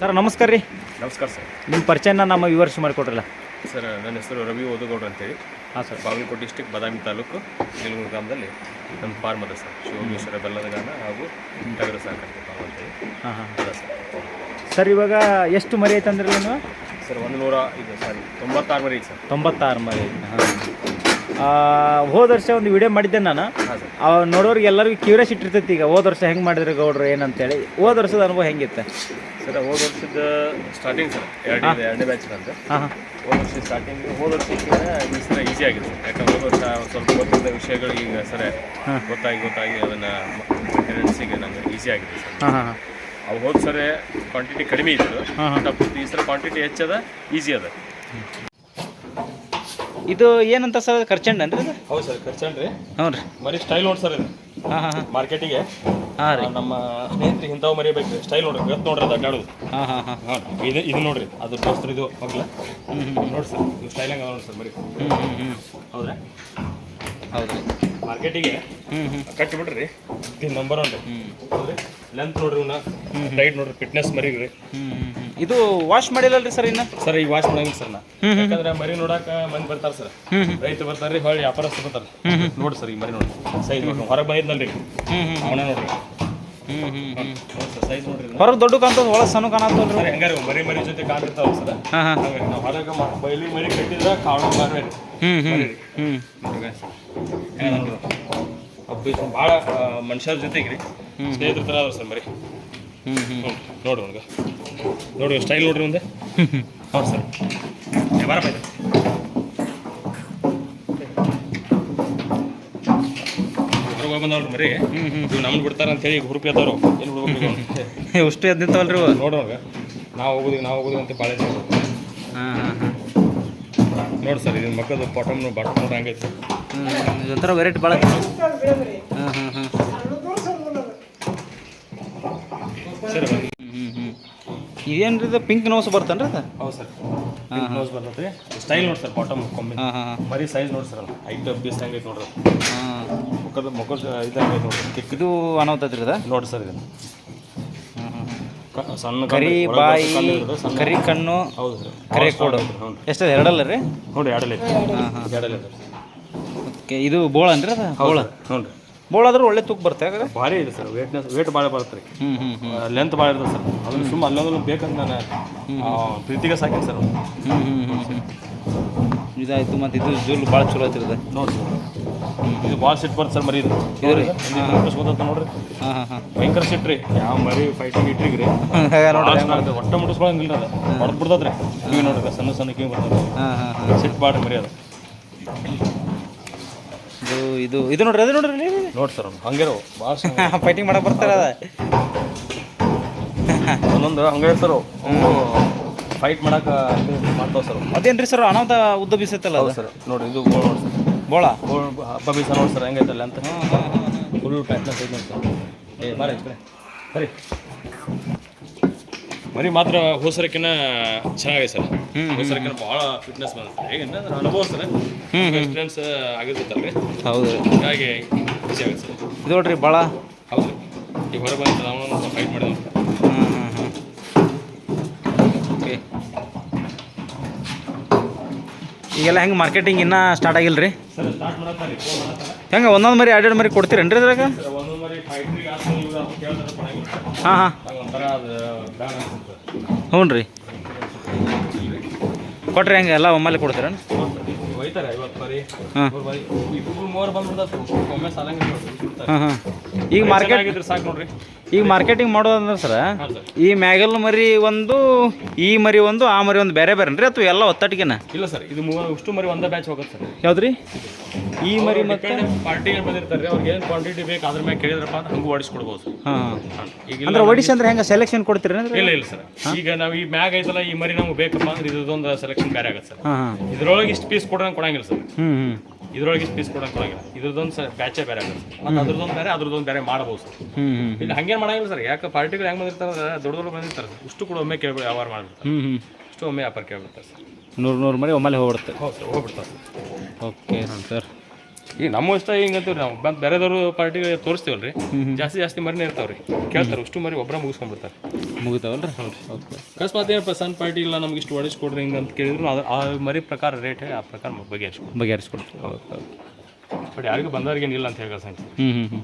Sir ನಮಸ್ಕಾರ ರೀ. ನಮಸ್ಕಾರ ಸರ್. ನಿಮ್ಮ ಪರಿಚಯನ ನಮ್ಮ ವಿವರಿಸಿ ಮಾಡಿಕೊಡ್ರಲ್ಲ. ಸರ್ ನನ್ನ ಹೆಸರು ರವಿ ಓದುಗೌಡ ಅಂತೇಳಿ. ಹಾಂ ಸರ್. ಬಾಗಲಕೋಟೆ ಡಿಸ್ಟಿಕ್ ಬಾದಾಮಿ ತಾಲೂಕು ನಿಲುಗೂರು ಗ್ರಾಮದಲ್ಲಿ ನಮ್ಮ ಫಾರ್ಮ್ ಅದ ಸರ್ ಶಿವಮೇಶ್ವರ ಬೆಲ್ಲದ ಗಾನ ಹಾಗೂ ಟಗರ ಸಾಕಾಣಿಕೆ ಫಾರ್ಮ್ ಅಂತೇಳಿ. ಹಾಂ ಹಾಂ. ಅದ ಸರ್? ಸರ್ ಇವಾಗ ಎಷ್ಟು ಮರಿ ಐತೆ ಅಂದ್ರೆ ನೀವು? ಸರ್ ಒಂದು ನೂರ ಇದು ಸಾರಿ ತೊಂಬತ್ತಾರು ಮರಿ ಐತೆ ಸರ್. ತೊಂಬತ್ತಾರು ಮರಿ ಐತೆ. ಹಾಂ. ಹೋದ ವರ್ಷ ಒಂದು ವಿಡಿಯೋ ಮಾಡಿದ್ದೆ ನಾನು. ಸರ್. ನೋಡೋರಿಗೆ ಎಲ್ಲರಿಗೂ ಕ್ಯೂರಿಯಾಸಿಟಿ ಇರ್ತೈತಿ ಈಗ ಹೋದ ವರ್ಷ ಹೆಂಗೆ ಮಾಡಿದ್ರೆ ಗೌಡ್ರು ಏನಂತೇಳಿ. ಹೋದ ವರ್ಷದ ಅನುಭವ ಹೆಂಗಿತ್ತು? ಸರ್ ಹೋದ ವರ್ಷದ ಸ್ಟಾರ್ಟಿಂಗ್ ಸರ್ ಎರಡನೇ ಎರಡನೇ ಬ್ಯಾಚ್ ಅಂತ ಹೋದ ವರ್ಷ ಸ್ಟಾರ್ಟಿಂಗ್ ಹೋದ ವರ್ಷಕ್ಕಿಂತ ಈ ಸಲ ಈಸಿ ಆಗಿದೆ ಯಾಕಂದ್ರೆ ಹೋದ ವರ್ಷ ಸ್ವಲ್ಪ ಗೊತ್ತಿದ್ದ ವಿಷಯಗಳು ಈಗ ಸರ್ ಗೊತ್ತಾಗಿ ಗೊತ್ತಾಗಿ ಅದನ್ನು ಪೇರೆಂಟ್ಸಿಗೆ ನಂಗೆ ಈಸಿ ಆಗಿದೆ ಸರ್. ಅವು ಹೋದ ಸರಿ ಕ್ವಾಂಟಿಟಿ ಕಡಿಮೆ ಇತ್ತು. ಈ ಸಲ ಕ್ವಾಂಟಿಟಿ ಹೆಚ್ಚದ ಈಸಿ ಅದ. ಇದು ಏನಂತ ಸರ್ ಖರ್ಚಂಡನ್ರಿ ಇದು ಹೌದು ಸರ್ ಖರ್ಚಂಡ್ರಿ ಹ್ಞೂ ರೀ. ಮರಿ ಸ್ಟೈಲ್ ನೋಡಿ ಸರ್ ಇದು. ಹಾಂ ಹಾಂ ಹಾಂ. ಮಾರ್ಕೆಟಿಗೆ ಹಾಂ ರೀ. ನಮ್ಮ ಸ್ನೇಹಿತರಿಗೆ ಇಂಥವು ಮರಿಬೇಕು ಸ್ಟೈಲ್ ನೋಡ್ರಿ ಇವತ್ತು ನೋಡ್ರಿ ಅದು ಅಡ್ಡಾಡೋದು ಹಾಂ ಹಾಂ ಹಾಂ. ಹಾಂ ಇದು ಇದು ನೋಡ್ರಿ ಅದು ದೋಸ್ತರು ಇದು ಮಗ್ಲ ಹ್ಞೂ ಹ್ಞೂ ನೋಡಿ ಸರ್ ಇದು ಸ್ಟೈಲ್ ಹಂಗೆ ನೋಡಿ ಸರ್ ಮರಿ. ಹ್ಞೂ ಹ್ಞೂ ಹ್ಞೂ ಹೌದ್ರಾ? ಹೌದು ರೀ. ಮಾರ್ಕೆಟಿಗೆ ಹ್ಞೂ ಹ್ಞೂ ಕಟ್ಟಿ ಬಿಡ್ರಿ ಇದು ನಂಬರ್ ಒನ್ ರೀ ಹ್ಞೂ ಹೌದ್ರಿ? ಲೆಂತ್ ನೋಡ್ರಿ ಇವನ್ನ ಟೈಟ್ ನೋಡ್ರಿ ಫಿಟ್ನೆಸ್ ಮರಿ ರೀ ಹ್ಮ್, ಹ್ಮ್, ಹ್ಮ್. ಇದು ವಾಶ್ ಮಾಡಿಲ್ಲಲ್ರಿ ಸರ್ ಇನ್ನ? ಸರ್ ಈಗ ವಾಶ್ ಮಾಡಂಗಿಲ್ಲ ಸರ್ ನಾ. ಯಾಕಂದ್ರೆ ಮರಿ ನೋಡಾಕ ಮಂದಿ ಬರ್ತಾರ ಸರ್ ರೈತ ಬರ್ತಾರ್ರಿ ಹೊಳ್ಳಿ ವ್ಯಾಪಾರಸ್ಥ ಬರ್ತಾರೆ. ನೋಡಿ ಸರ್ ಈಗ ಮರಿ ನೋಡಿ. ಸೈಜ್ ಹೊರಗೆ ಬಂದಿದ್ನಲ್ರಿ. ಅವನ ನೋಡ್ರಿ. ನೋಡಿ ಹೊರಗೆ ದೊಡ್ಡ ಕಾಣ್ತದ ಒಳಗೆ ಸಣ್ಣ ಕಾಣತ್ತಲ್ರಿ ಹೆಂಗಾರಿ ಮರಿ ಮರಿ ಜೊತೆ ಕಾಣಿರ್ತಾವ ಸರ್ ನಾವು ಹೊರಗೆ ಬೈಲಿ ಮರಿ ಕಟ್ಟಿದ್ರೆ ಕಾಳು ಬರ್ಬೇಕು ಹ್ಮ್ ಹ್ಮ್. ಹ್ಮ್. ಭಾಳ ಮನುಷ್ಯರ ಜೊತೆಗೆ ರೀ. ಸ್ನೇಹಿತರ ಥರ ಅದಾವ ಸರ್ ಮರಿ. ಹ್ಮ್ ಹ್ಮ್. ಹ್ಞೂ ನೋಡ್ರಿ ಅವ್ನಿಗೆ ನೋಡ್ರಿ ಸ್ಟೈಲ್ ನೋಡ್ರಿ ಮುಂದೆ. ಹ್ಮ್ ಹೌದು ಸರ್. ಬಾರಪ್ಪ ಇದು. ಹೊರಗೆ ಬಂದವ್ರಿ ಮರಿ. ಇವು ನಮ್ಗೆ ಬಿಡ್ತಾರ ಅಂತೇಳಿ ಹುರುಪಿ ಅದಾರು ಎಲ್ಲಿ ಬಿಡ್ಬೇಕು ಅಷ್ಟು ಎದ್ದು ನಿಂತವಲ್ರಿ ನೋಡುವಾಗ ನಾವು ಹೋಗೋದು ನಾವು ಹೋಗೋದು ಅಂತ ಭಾಳ ಹಾಂ ಹಾಂ ಹಾಂ. ನೋಡಿ ಸರ್ ಇದನ್ನ ಮಕ್ಕಳು ಬಾಟಮ್ನು ಬಾಟಮ್ ನೋಡಿ ಹಂಗೈತೆ ಒಂಥರ ವೆರೈಟಿ ಭಾಳ ಹಾಂ ಹಾಂ ಹಾಂ ಸರಿ ಇದೇನ್ರಿ ಇದು? ಪಿಂಕ್ ನೋಸ್ ಬರ್ತೇನ್ರಿ ಅದು? ಹೌದು ಸರ್. ನೋಸ್ ಬರ್ತೈತೆ ಸ್ಟೈಲ್ ನೋಡಿ ಸರ್ ಬಾಟಮ್ ಕೊಮ್ಮೆ. ಹಾಂ ಹಾಂ ಮರಿ ಸೈಜ್ ನೋಡಿ ಸರ್ ಐಟ್ ಪೀಸ್ ಐತೆ ನೋಡ್ರಿ ಹಾಂ. ಮುಖದ ಮುಖದ ಇದಂಗೈತೆ ನೋಡ್ರಿ. ತಿಕ್ ಇದು ಅನಾಹುತದ್ರಿ ಇದು? ನೋಡಿ ಸರ್ ಇದನ್ನು. ಕ- ಸಣ್ಣ ಕರಿ ಒಳಗೆ ಬಾಯಿ ಕಣ್ಣು ಇರೋದು ಸಣ್ಣ ಕರಿ ಕಣ್ಣು. ಹೌದು ಸರ್. ಕರೆ ಕೊಡು. ಹ್ಞೂ ಎಷ್ಟದ ಎರಡಲ್ಲ ರೀ? ನೋಡಿ ಎರಡಲ್ಲ ಐತೆ. ಎರಡಲ್ಲ ಐತೆ ಓಕೆ ಇದು ಬೋಳನ್ರಿ ಅದ? ಅದು ಬೋಳ. ಹ್ಞೂ ರೀ ಬೋಳ ಆದ್ರೆ ಒಳ್ಳೆ ತೂಕ ಬರುತ್ತೆ ಯಾಕಂದ್ರೆ ಭಾರಿ ಇದೆ ಸರ್ ವೇಟ್ನೆಸ್ ವೇಟ್ ಭಾಳ ಬರುತ್ತೆ ರೀ ಹ್ಞೂ ಹ್ಞೂ ಹ್ಞೂ ಲೆಂತ್ ಭಾಳ ಇರ್ತದೆ ಸರ್. ಅದನ್ನ ಸುಮ್ಮ ಅಲ್ಲೊಂದು ಬೇಕಂತ ನಾನು ಆ, ಪ್ರೀತಿಗೆ ಸಾಕಿನಿ ಸರ್ ಅವ್ನು. ಹ್ಞೂ ಹ್ಞೂ ಇದಾಯ್ತು ಮತ್ತು ಇದು ಜೂಲ್ ಭಾಳ ಚಲೋ ಐತಿರ್ತದೆ ನೋಡಿ ಸರ್. ಇದು ಭಾಳ ಸಿಟ್ ಬರುತ್ತೆ ಸರ್ ಮರಿ ಇದು. ಇದು ರೀ? ಗೊತ್ತ ನೋಡ್ರಿ. ಹಾಂ ಹಾಂ ಹಾಂ. ಭಯಂಕರ ಸಿಟ್ ರೀ. ಯಾವ ಮರಿ ಫೈಟಿಂಗ್ ಇಟ್ರಿಗೆ ರೀ ನೋಡಿ ಒಟ್ಟ ಮುಟ್ಟಿಸ್ಕೊಳಂಗಿಲ್ಲ ಅದು. ಹೊಡೆದು ಬಿಡ್ತದ್ರಿ. ಕಿವಿ ನೋಡ್ರಿ ಸಣ್ಣ ಸಣ್ಣ ಕಿವಿ ಬರ್ತದೆ ಹಾಂ ಹಾಂ ಹಾಂ. ಸಿಟ್ ಬಾಡ್ರಿ ಮರಿ ಅದು. ಇದು ಇದು ಇದು ನೋಡ್ರಿ ಅದು ನೋಡ್ರಿ ನೋಡಿ ಸರ್ ಹಂಗೆ ಭಾಳ ಫೈಟಿಂಗ್ ಮಾಡಕ್ಕೆ ಬರ್ತಾರ ಅದ. ಒಂದೊಂದು ಹಂಗೆ ಸರ್ ಫೈಟ್ ಮಾಡಕ್ಕೆ ಮಾಡ್ತಾವ ಸರ್. ಅದೇನ್ರಿ ಸರ್ ಅನಾಥ ಉದ್ದ ಬೀಸೈತಲ್ಲ ಅದು? ಸರ್ ನೋಡಿ ಇದು ಬೋಳ ನೋಡಿ ಸರ್. ಬೋಳ ಹಬ್ಬ ಬೀಸ ನೋಡಿ ಸರ್ ಹೆಂಗೈತಲ್ಲ ಅಂತ. ಫುಲ್ ಪ್ಯಾಟ್ನೆಸ್ ಐತೆ ನೋಡಿ ಸರ್. ಏ ಈ ಸರಿ ಮರಿ ಮಾತ್ರ ಹೋಸರಕ್ಕಿನ ಚೆನ್ನಾಗಿದೆ ಸರ್. ಹೋಸರಕ್ಕಿನ ಬಹಳ ಭಾಳ ಫಿಟ್ನೆಸ್ ಬಂದಿದೆ. ಹೇಗಂದ್ರೆ ನನ್ನ ಅನುಭವ ಸರ್ ಎಕ್ಸ್ಪೀರಿಯನ್ಸ್ ಆಗಿರ್ತೈತಲ್ರಿ ಹೌದು ರೀ. ಹೀಗಾಗಿ ಈಸಿ ಆಗುತ್ತೆ ಸರ್. ಇದು ನೋಡ್ರಿ ಭಾಳ ಹೌದು ಈಗ ಹೊರಗೆ ಬಂದು ನಾವು ಫೈಟ್ ಮಾಡಿದ್ವಿ. ಓಕೆ ಈಗೆಲ್ಲ ಹೆಂಗೆ ಮಾರ್ಕೆಟಿಂಗ್ ಇನ್ನೂ ಸ್ಟಾರ್ಟ್ ಆಗಿಲ್ಲ ರೀ ಹೆಂಗೆ ಒಂದೊಂದು ಮರಿ ಎರಡು ಮರಿ ಕೊಡ್ತೀರೇನ್ರಿ ಇದ್ರಾಗ? ಹಾಂ ಹಾಂ. ಹ್ಞೂ ರೀ. ಕೊಟ್ರಿ ಹಂಗೆ? ಎಲ್ಲ ಒಮ್ಮೆಲೆ ಕೊಡ್ತೀರ ಹಾಂ. ಹಾಂ ಈಗ ಮಾರ್ಕೆಟ್ ಸಾಕು ನೋಡ್ರಿ. ಈಗ ಮಾರ್ಕೆಟಿಂಗ್ ಮಾಡೋದಂದ್ರೆ ಸರ್ ಈ ಮ್ಯಾಗಲ್ ಮರಿ ಒಂದು ಈ ಮರಿ ಒಂದು ಆ ಮರಿ ಒಂದು ಬೇರೆ ಬೇರೆ ರೀ ಅಥವಾ ಎಲ್ಲ ಒತ್ತಟಿಗೆನ ಇಲ್ಲ ಸರ್ ಇದು ಮೂವರು ಅಷ್ಟು ಮರಿ ಒಂದೇ ಬ್ಯಾಚ್ ಹೋಗುತ್ತೆ ಸರ್. ಯಾವ್ದ್ರಿ? ಈ ಮರಿ ಮತ್ತೆ? ಪಾರ್ಟಿ ಬಂದಿರ್ತಾರೆ ಅವ್ರಿಗೆ ಏನು ಕ್ವಾಂಟಿಟಿ ಬೇಕು ಅದ್ರ ಮೇಲೆ ಕೇಳಿದ್ರಪ್ಪ ಅಂದ್ರೆ ಹಂಗೂ ಓಡಿಸ್ಕೊಡ್ಬೋದು ಸರ್. ಹಾಂ ಹಾಂ. ಈಗ ಅಂದ್ರೆ ಓಡಿಸ್ ಅಂದ್ರೆ ಹೆಂಗೆ ಸೆಲೆಕ್ಷನ್ ಕೊಡ್ತೀರಿ ಅಂದ್ರೆ ಇಲ್ಲ ಇಲ್ಲ ಸರ್. ಈಗ ನಾವು ಈ ಮ್ಯಾಗ್ ಐತಲ್ಲ ಈ ಮರಿ ನಮ್ಗೆ ಬೇಕಪ್ಪ ಅಂದ್ರೆ ಇದೊಂದು ಸೆಲೆಕ್ಷನ್ ಬೇರೆ ಆಗುತ್ತೆ ಸರ್. ಹಾಂ ಹಾಂ. ಇದ್ರೊಳಗೆ ಇಷ್ಟು ಪೀಸ್ ಕೊಡೋಣ ಕೊಡಂಗಿಲ್ಲ ಸರ್. ಹ್ಞೂ ಹ್ಞೂ ಇದ್ರೊಳಗೆ ಇಷ್ಟು ಪೀಸ್ ಕೊಡೋಕೆ ಇದ್ರದ್ದೊಂದು ಸರ್ ಬ್ಯಾಚೇ ಬೇರೆ ಆಗುತ್ತೆ ಸರ್. ಮತ್ತು ಅದ್ರದ್ದೊಂದು ಬೇರೆ ಅದ್ರದ್ದೊಂದು ಬೇರೆ ಮಾಡ್ಬೋದು ಸರ್. ಇಲ್ಲಿ ಹಂಗೇನು ಮಾಡಂಗಿಲ್ಲ ಸರ್. ಯಾಕೆ ಪಾರ್ಟಿಗಳು ಹೆಂಗೆ ಬಂದಿರ್ತಾರೆ ದೊಡ್ಡ ದೊಡ್ಡ ಬಂದಿರ್ತಾರೆ ಸರ್. ಇಷ್ಟು ಕೂಡ ಒಮ್ಮೆ ಕೇಳಿ ವ್ಯವಹಾರ ಮಾಡ್ಬಿಡ್ತಾರೆ. ಇಷ್ಟು ಒಮ್ಮೆ ವ್ಯಾಪಾರ ಕೇಳ್ಬಿಡ್ತಾರೆ ಸರ್. ನೂರು ನೂರು ಮಾಡಿ ಒಮ್ಮೆಲೆ ಹೋಗ್ಬಿಡುತ್ತೆ. ಸರ್ ಹೋಗ್ಬಿಡ್ತಾರೆ ಓಕೆ ಸರ್. ಈಗ ನಮ್ಮ ಇಷ್ಟ ಹಿಂಗಂತೀವಿ ನಾವು? ಬಂದು ಬೇರೆದವ್ರು ಪಾರ್ಟಿಗೆ ತೋರಿಸ್ತೀವಲ್ರಿ? ಜಾಸ್ತಿ ಜಾಸ್ತಿ ಮರಿನೇ ಇರ್ತಾವ್ರಿ. ಕೇಳ್ತಾರೆ ಅಷ್ಟು ಮರಿ ಒಬ್ಬರ ಮುಗಿಸ್ಕೊಂಡ್ಬಿಡ್ತಾರೆ. ಹೌದು. ಅಕಸ್ಮಾತ್ ಏನಪ್ಪ ಸಣ್ಣ ಪಾರ್ಟಿ ಇಲ್ಲ ನಮ್ಗೆ ಇಷ್ಟು ಹೊಡಿಸ್ಕೊಡ್ರಿ ಹಿಂಗೆ ಅಂತ ಕೇಳಿದ್ರು ಅದು ಆ ಮರಿ ಪ್ರಕಾರ ರೇಟ್ ಹೇಳಿ ಆ ಪ್ರಕಾರ ಬಗೆಹರಿಸ್ಕೊಡ್ತೀವಿ. ಬಗೆಹರಿಸ್ಕೊಡ್ತೀವಿ. ಬಟ್ ಯಾರಿಗೂ ಬಂದವ್ರಿಗೆ ಏನಿಲ್ಲ ಅಂತ ಹೇಳಿ ಹ್ಞೂ ಹ್ಞೂ ಹ್ಞೂ